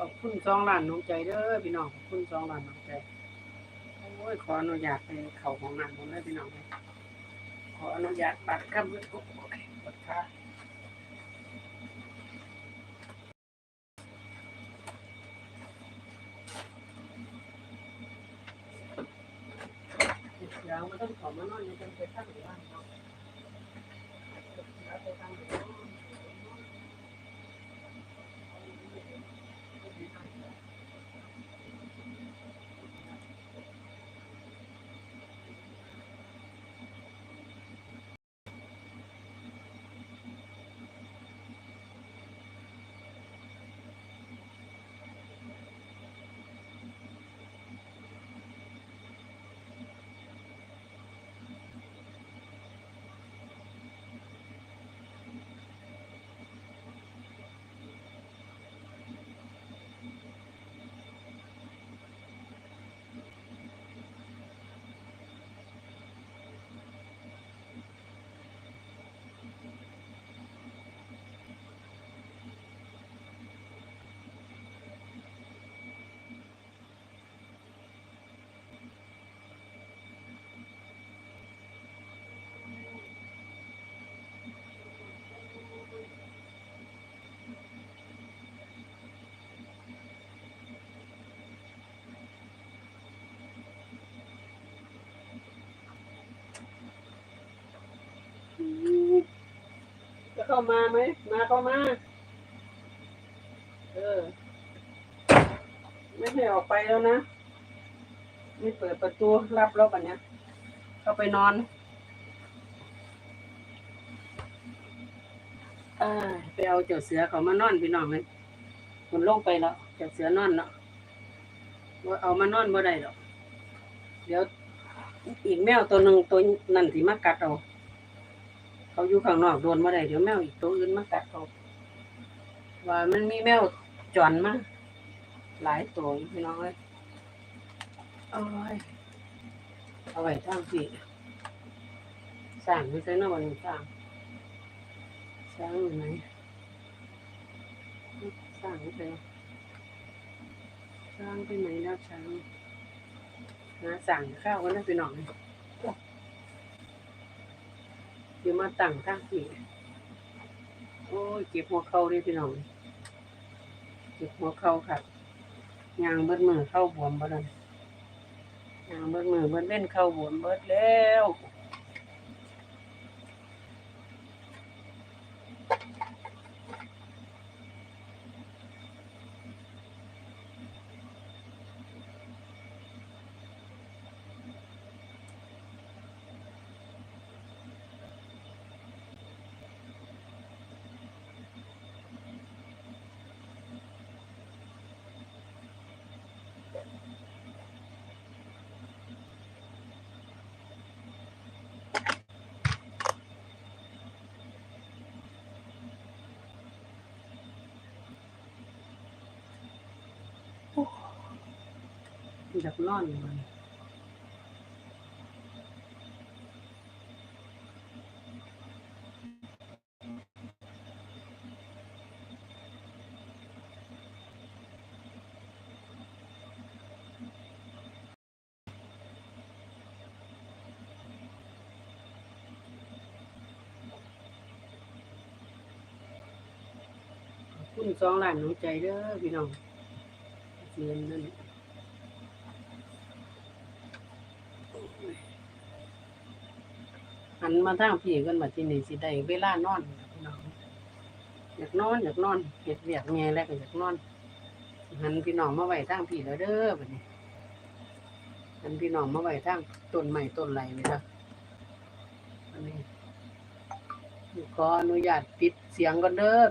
ขอบคุณสองล้านน้องใจเด้อพี่น้องขอบคุณสองล้านน้องใจโอ้ยขออนุญาตไปเข้าห้องน้ำผมเลยพี่น้องขออนุญาตปัดคำโอ้ยปวดขาเดี๋ยวมันต้องขอมานอนอยู่จนไปตั้งอยู่านเนาะ จะเข้ามาไหม มาเข้ามา เออ ไม่ให้ออกไปแล้วนะ ไม่เปิดประตูรับแล้วปันเนี้ยเข้าไปนอนเอ่าไปเอาเจ้าเสือเขามานอนพี่น้องเลยมันลงไปแล้วเจ้าเสือนอนแล้วว่าเอามานอนบ่ได้หรอก เดี๋ยวอีกแมวตัวหนึ่งตัวนั่นสิมากัดเอา เขาอยู่ข้างนอกโดนมาได้เดี๋ยวแมวอีกตัวอื่นมากัดเขาว่ามันมีแมวจอนมาหลายตัวพี่น้องเลยเอาไว้เอาไว้ทางพี่สร้างไม่ใช่นะวันสร้างสร้างอยู่ไหนสร้างไม่ใช่สร้างไปไหนแล้วช้างหาสั่งข้าวกันนะพี่น้องเลยีมาตั้งทางที่โอ้ยเก็บหัวเข่าด้วยพี่น้องเก็บหัวเข่าค่ะยางเบิดมือเข้าบวมบ่ดันยางเบิดมือเบิดเล่นเข้าบวมเบิดแล้ว อยากนอนอยู่มันคุณสองล้านน้องใจเด้อพี่น้องเงินนั่น หันมาทางพี่กันมาที่นี่สิได้เวลานอนพี่น้องอยากนอนอยากนอนเห็ดเวียกแง่แล้วก็อยากนอนหันพี่น้องมาไหว้ทางพี่แล้วเด้อแบัดนี้หันพี่น้องมาไหว้ทางต้นไม้ต้นไรนี่ละอันนี้ขออนุญาตปิดเสียงก่อนเด้อ